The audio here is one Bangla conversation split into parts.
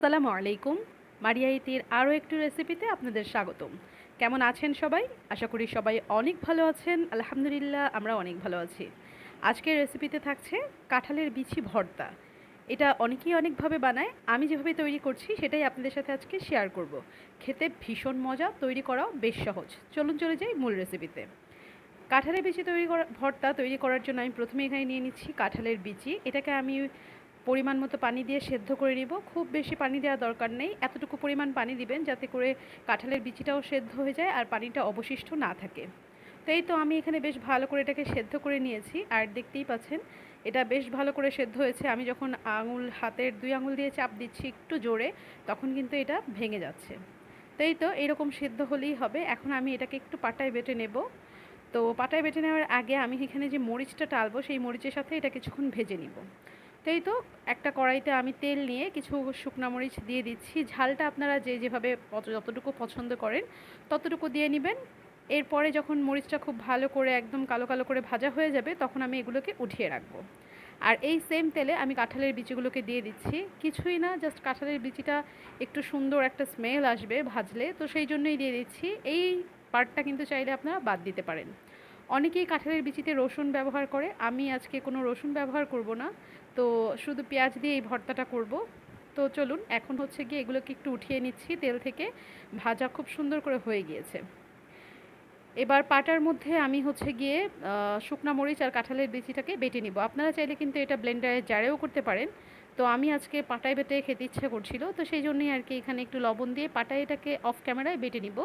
আসসালামু আলাইকুম। মারিয়া ইতির আরও একটি রেসিপিতে আপনাদের স্বাগতম। কেমন আছেন সবাই? আশা করি সবাই অনেক ভালো আছেন। আলহামদুলিল্লাহ, আমরা অনেক ভালো আছি। আজকের রেসিপিতে থাকছে কাঁঠালের বিচি ভর্তা। এটা অনেকেই অনেকভাবে বানায়। আমি যেভাবে তৈরি করছি, সেটাই আপনাদের সাথে আজকে শেয়ার করব। খেতে ভীষণ মজা, তৈরি করাও বেশ সহজ। চলুন চলে যাই মূল রেসিপিতে। কাঁঠালের বিচি তৈরি করা, ভর্তা তৈরি করার জন্য আমি প্রথমে এখানে নিয়ে নিচ্ছি কাঁঠালের বিচি। এটাকে আমি পরিমাণ মতো পানি দিয়ে সেদ্ধ করে নিব। খুব বেশি পানি দেওয়া দরকার নেই। এতটুকু পরিমাণ পানি দিবেন যাতে করে কাঁঠালের বিচিটাও সেদ্ধ হয়ে যায় আর পানিটা অবশিষ্ট না থাকে। তো এই তো আমি এখানে বেশ ভালো করে এটাকে সেদ্ধ করে নিয়েছি। আর দেখতেই পাচ্ছেন, এটা বেশ ভালো করে সেদ্ধ হয়েছে। আমি যখন আঙুল, হাতের দুই আঙুল দিয়ে চাপ দিচ্ছি একটু জোরে, তখন কিন্তু এটা ভেঙে যাচ্ছে। তো এই তো এরকম সেদ্ধ হলেই হবে। এখন আমি এটাকে একটু পাটায় বেটে নেব। তো পাটায় বেটে নেওয়ার আগে আমি এখানে যে মরিচটা টালবো, সেই মরিচের সাথে এটা কিছুক্ষণ ভেজে নিব। তাই তো একটা কড়াইতে আমি তেল নিয়ে কিছু শুকনা মরিচ দিয়ে দিচ্ছি। ঝালটা আপনারা যে যেভাবে যতটুকু পছন্দ করেন ততটুকু দিয়ে নেবেন। এরপরে যখন মরিচটা খুব ভালো করে একদম কালো কালো করে ভাজা হয়ে যাবে তখন আমি এগুলোকে উঠিয়ে রাখব। আর এই সেম তেলে আমি কাঁঠালের বিচিগুলোকে দিয়ে দিচ্ছি। কিছুই না জাস্ট কাঁঠালের বিচিটা একটু সুন্দর একটা স্মেল আসবে ভাজলে। তো সেই জন্যই দিয়ে দিচ্ছি। এই পার্টটা কিন্তু চাইলে আপনারা বাদ দিতে পারেন। অনেকেই কাঁঠালের বিচিতে রসুন ব্যবহার করে। আমি আজকে কোনো রসুন ব্যবহার করব না। তো শুধু পেঁয়াজ দিয়ে এই ভর্তাটা করব। তো চলুন, এখন হচ্ছে গিয়ে এগুলোকে একটু উঠিয়ে নিচ্ছি তেল থেকে। ভাজা খুব সুন্দর করে হয়ে গিয়েছে। এবার পাটার মধ্যে আমি হচ্ছে গিয়ে শুকনা মরিচ আর কাঁঠালের বিচিটাকে বেটে নিব। আপনারা চাইলে কিন্তু এটা ব্লেন্ডারে জারেও করতে পারেন। তো আমি আজকে পাটায় বেটে খেতে ইচ্ছে করছিল, তো সেই জন্যই আর কি এখানে একটু লবণ দিয়ে পাটায় এটাকে অফ ক্যামেরায় বেটে নিব।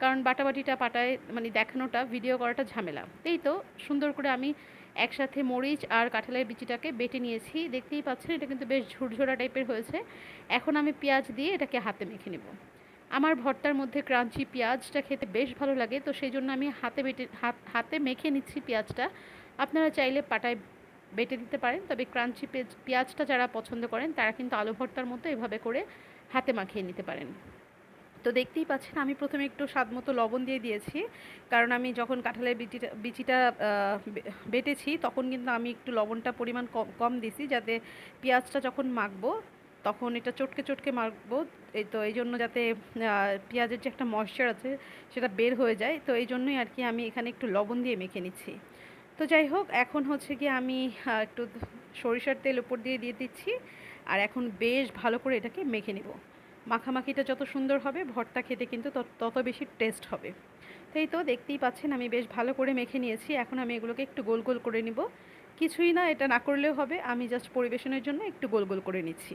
কারণ বাটাবাটিটা পাটায় মানে দেখানোটা ভিডিও করাটা ঝামেলা। এই তো সুন্দর করে আমি একসাথে মরিচ আর কাঁঠালের বিচিটাকে বেটে নিয়েছি। দেখতেই পাচ্ছেন, এটা কিন্তু বেশ ঝুরঝোরা টাইপের হয়েছে। এখন আমি পেঁয়াজ দিয়ে এটাকে হাতে মেখে নেব। আমার ভর্তার মধ্যে ক্রাঞ্চি পেঁয়াজটা খেতে বেশ ভালো লাগে, তো সেই জন্য আমি হাতে বেটে, হাত, হাতে মেখে নিচ্ছি পেঁয়াজটা। আপনারা চাইলে পাটায় বেটে দিতে পারেন। তবে ক্রাঞ্চি পেঁয়াজ, পেঁয়াজটা যারা পছন্দ করেন, তারা কিন্তু আলু ভর্তার মতো এভাবে করে হাতে মাখিয়ে নিতে পারেন। তো দেখতেই পাচ্ছেন, আমি প্রথমে একটু স্বাদ মতো লবণ দিয়ে দিয়েছি। কারণ আমি যখন কাঁঠালের বিচিটা বিচিটা বেটেছি, তখন কিন্তু আমি একটু লবণটা পরিমাণ কম দিছি যাতে পেঁয়াজটা যখন মাখবো, তখন এটা চটকে চটকে মাখবো। এই তো এই জন্য যাতে পেঁয়াজের যে একটা ময়শ্চার আছে, সেটা বের হয়ে যায়। তো এই জন্যই আর কি আমি এখানে একটু লবণ দিয়ে মেখে নিচ্ছি। তো যাই হোক, এখন হচ্ছে কি আমি একটু সরিষার তেল উপর দিয়ে দিয়ে দিচ্ছি। আর এখন বেশ ভালো করে এটাকে মেখে নেব। মাখামাখিটা যত সুন্দর হবে, ভর্তা খেতে কিন্তু তত বেশি টেস্ট হবে। তাই তো দেখতেই পাচ্ছেন, আমি বেশ ভালো করে মেখে নিয়েছি। এখন আমি এগুলোকে একটু গোল গোল করে নিব। কিছুই না, এটা না করলেও হবে। আমি জাস্ট পরিবেশনের জন্য একটু গোল গোল করে নিচ্ছি।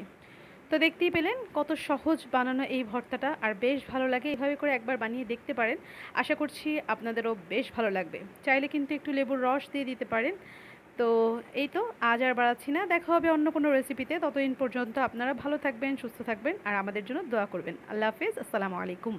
তো দেখতেই পেলেন কত সহজ বানানো এই ভর্তাটা, আর বেশ ভালো লাগে। এইভাবে করে একবার বানিয়ে দেখতে পারেন। আশা করছি আপনাদেরও বেশ ভালো লাগবে। চাইলে কিন্তু একটু লেবুর রস দিয়ে দিতে পারেন। তো এই তো, আজ আর বাড়াচ্ছি না। দেখা হবে অন্য কোনো রেসিপিতে ততদিন পর্যন্ত আপনারা ভালো থাকবেন, সুস্থ থাকবেন, আর আমাদের জন্য দোয়া করবেন। আল্লাহ হাফিজ। আসসালামু আলাইকুম।